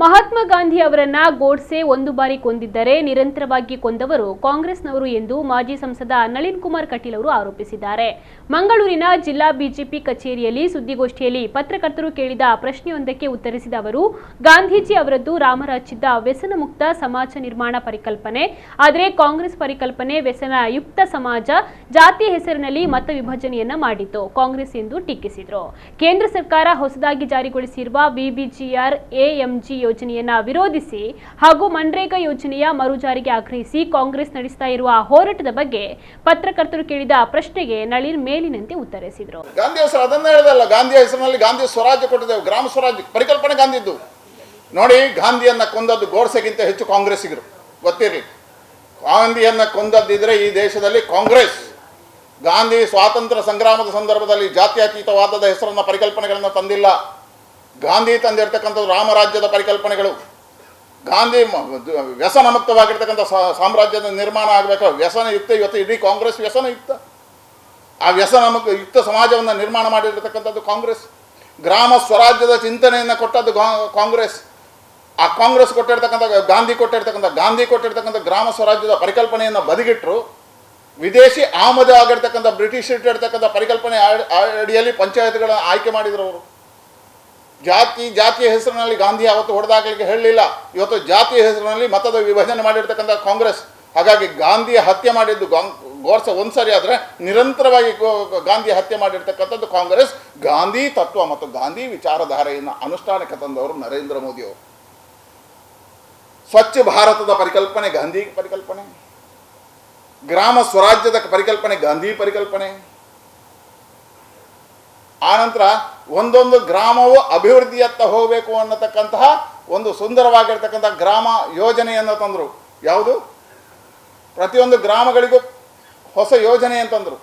ಮಹಾತ್ಮ ಗಾಂಧಿ ಅವರನ್ನ ಗೋಡ್ಸೆ ಒಂದು ಬಾರಿ ಕೊಂದಿದ್ದರೆ ನಿರಂತರವಾಗಿ ಕೊಂದವರು ಕಾಂಗ್ರೆಸ್ನವರು ಎಂದು ಮಾಜಿ ಸಂಸದ ನಳಿನ್ ಕುಮಾರ್ ಕಟೀಲ್ ಅವರು ಆರೋಪಿಸಿದ್ದಾರೆ. ಮಂಗಳೂರಿನ ಜಿಲ್ಲಾ ಬಿಜೆಪಿ ಕಚೇರಿಯಲ್ಲಿ ಸುದ್ದಿಗೋಷ್ಠಿಯಲ್ಲಿ ಪತ್ರಕರ್ತರು ಕೇಳಿದ ಪ್ರಶ್ನೆಯೊಂದಕ್ಕೆ ಉತ್ತರಿಸಿದ ಅವರು, ಗಾಂಧೀಜಿ ಅವರದ್ದು ರಾಮರಾಜ್ಯದ ವ್ಯಸನ ಮುಕ್ತ ಸಮಾಜ ನಿರ್ಮಾಣ ಪರಿಕಲ್ಪನೆ, ಆದರೆ ಕಾಂಗ್ರೆಸ್ ಪರಿಕಲ್ಪನೆ ವ್ಯಸನ ಯುಕ್ತ ಸಮಾಜ ಜಾತಿ ಹೆಸರಿನಲ್ಲಿ ಮತ ವಿಭಜನೆಯನ್ನ ಮಾಡಿತು ಕಾಂಗ್ರೆಸ್ ಎಂದು ಟೀಕಿಸಿದರು. ಕೇಂದ್ರ ಸರ್ಕಾರ ಹೊಸದಾಗಿ ಜಾರಿಗೊಳಿಸಿರುವ ವಿಬಿಜಿಆರ್ ಎಎಂಜಿ ಯೋಜನೆಯನ್ನ ವಿರೋಧಿಸಿ ಹಾಗೂ ಮನ್ರೇಗಾ ಯೋಜನೆಯ ಮರುಜಾರಿಗೆ ಆಗ್ರಹಿಸಿ ಕಾಂಗ್ರೆಸ್ ನಡೆಸ್ತಾ ಇರುವ ಹೋರಾಟದ ಬಗ್ಗೆ ಪತ್ರಕರ್ತರು ಕೇಳಿದ ಪ್ರಶ್ನೆಗೆ ನಳಿನ್ ಮೇಲಿನಂತೆ ಉತ್ತರಿಸಿದರು. ಗಾಂಧಿ ಹೆಸರು ಅದನ್ನೇ ಹೇಳ್ದಲ್ಲ. ಗಾಂಧಿ ಹೆಸರಿನಲ್ಲಿ ಗಾಂಧಿ ಸ್ವರಾಜ್ಯ ಕೊಟ್ಟಿದ್ದೇವೆ. ಗ್ರಾಮ ಸ್ವರಾಜ್ಯ ಪರಿಕಲ್ಪನೆ ಗಾಂಧಿದ್ದು. ನೋಡಿ, ಗಾಂಧಿಯನ್ನ ಕೊಂದದ್ದು ಗೋಡ್ಸೆಗಿಂತ ಹೆಚ್ಚು ಕಾಂಗ್ರೆಸ್ಸಿಗರು. ಗೊತ್ತಿರಲಿ. ಗಾಂಧಿಯನ್ನ ಕೊಂದದ್ದಿದ್ರೆ ಈ ದೇಶದಲ್ಲಿ ಕಾಂಗ್ರೆಸ್. ಗಾಂಧಿ ಸ್ವಾತಂತ್ರ್ಯ ಸಂಗ್ರಾಮದ ಸಂದರ್ಭದಲ್ಲಿ ಜಾತ್ಯತೀತವಾದದ ಹೆಸರನ್ನ ಪರಿಕಲ್ಪನೆಗಳನ್ನು ತಂದಿಲ್ಲ. ಗಾಂಧಿ ತಂದಿರತಕ್ಕಂಥದ್ದು ರಾಮರಾಜ್ಯದ ಪರಿಕಲ್ಪನೆಗಳು. ಗಾಂಧಿ ವ್ಯಸನ ಮುಕ್ತವಾಗಿರ್ತಕ್ಕಂಥ ಸಾಮ್ರಾಜ್ಯದ ನಿರ್ಮಾಣ ಆಗಬೇಕು ವ್ಯಸನ ಯುಕ್ತ, ಇವತ್ತು ಇಡೀ ಕಾಂಗ್ರೆಸ್ ವ್ಯಸನ ಯುಕ್ತ. ಆ ವ್ಯಸನ ಮುಕ್ತ ಯುಕ್ತ ಸಮಾಜವನ್ನು ನಿರ್ಮಾಣ ಮಾಡಿರ್ತಕ್ಕಂಥದ್ದು ಕಾಂಗ್ರೆಸ್. ಗ್ರಾಮ ಸ್ವರಾಜ್ಯದ ಚಿಂತನೆಯನ್ನು ಕೊಟ್ಟದ್ದು ಕಾಂಗ್ರೆಸ್. ಆ ಕಾಂಗ್ರೆಸ್ ಕೊಟ್ಟಿರ್ತಕ್ಕಂಥ, ಗಾಂಧಿ ಕೊಟ್ಟಿರ್ತಕ್ಕಂಥ ಗಾಂಧಿ ಕೊಟ್ಟಿರ್ತಕ್ಕಂಥ ಗ್ರಾಮ ಸ್ವರಾಜ್ಯದ ಪರಿಕಲ್ಪನೆಯನ್ನು ಬದಿಗಿಟ್ಟರು ವಿದೇಶಿ ಆಮದು ಆಗಿರ್ತಕ್ಕಂಥ ಬ್ರಿಟಿಷ್ ಇಟ್ಟಿರ್ತಕ್ಕಂಥ ಪರಿಕಲ್ಪನೆ ಅಡಿಯಲ್ಲಿ ಪಂಚಾಯತ್ಗಳನ್ನು ಆಯ್ಕೆ ಮಾಡಿದರು ಅವರು. ಜಾತಿ, ಜಾತಿಯ ಹೆಸರಿನಲ್ಲಿ ಗಾಂಧಿ ಅವತ್ತು ಹೊಡೆದಾಗಲಿಕ್ಕೆ ಹೇಳಲಿಲ್ಲ. ಇವತ್ತು ಜಾತಿಯ ಹೆಸರಿನಲ್ಲಿ ಮತದ ವಿಭಜನೆ ಮಾಡಿರ್ತಕ್ಕಂಥ ಕಾಂಗ್ರೆಸ್. ಹಾಗಾಗಿ ಗಾಂಧಿಯ ಹತ್ಯೆ ಮಾಡಿದ್ದು ಗೋರ್ಸ ಒಂದು ಒಂದ್ಸರಿ ಆದರೆ ನಿರಂತರವಾಗಿ ಗಾಂಧಿ ಹತ್ಯೆ ಮಾಡಿರ್ತಕ್ಕಂಥದ್ದು ಕಾಂಗ್ರೆಸ್. ಗಾಂಧಿ ತತ್ವ ಮತ್ತು ಗಾಂಧಿ ವಿಚಾರಧಾರೆಯನ್ನು ಅನುಷ್ಠಾನಕ್ಕೆ ತಂದವರು ನರೇಂದ್ರ ಮೋದಿಯವರು ಸ್ವಚ್ಛ ಭಾರತದ ಪರಿಕಲ್ಪನೆ, ಗಾಂಧಿ ಪರಿಕಲ್ಪನೆ. ಗ್ರಾಮ ಸ್ವರಾಜ್ಯದ ಪರಿಕಲ್ಪನೆ, ಗಾಂಧಿ ಪರಿಕಲ್ಪನೆ. ಆನಂತರ ಒಂದೊಂದು ಗ್ರಾಮವು ಅಭಿವೃದ್ಧಿಯತ್ತ ಹೋಗಬೇಕು ಅನ್ನತಕ್ಕಂತಹ ಒಂದು ಸುಂದರವಾಗಿರ್ತಕ್ಕಂಥ ಗ್ರಾಮ ಯೋಜನೆಯನ್ನು ತಂದರು. ಯಾವುದು? ಪ್ರತಿಯೊಂದು ಗ್ರಾಮಗಳಿಗೂ ಹೊಸ ಯೋಜನೆ ಅಂತಂದರು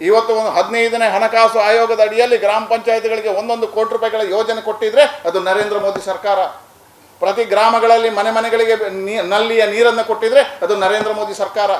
ಇವತ್ತು ಒಂದು ಹದಿನೈದನೇ ಹಣಕಾಸು ಆಯೋಗದ ಅಡಿಯಲ್ಲಿ ಗ್ರಾಮ ಪಂಚಾಯತ್ಗಳಿಗೆ ಒಂದೊಂದು ಕೋಟಿ ರೂಪಾಯಿಗಳ ಯೋಜನೆ ಕೊಟ್ಟಿದ್ರೆ ಅದು ನರೇಂದ್ರ ಮೋದಿ ಸರ್ಕಾರ. ಪ್ರತಿ ಗ್ರಾಮಗಳಲ್ಲಿ ಮನೆ ಮನೆಗಳಿಗೆ ನಲ್ಲಿಯ ನೀರನ್ನು ಕೊಟ್ಟಿದ್ರೆ ಅದು ನರೇಂದ್ರ ಮೋದಿ ಸರ್ಕಾರ.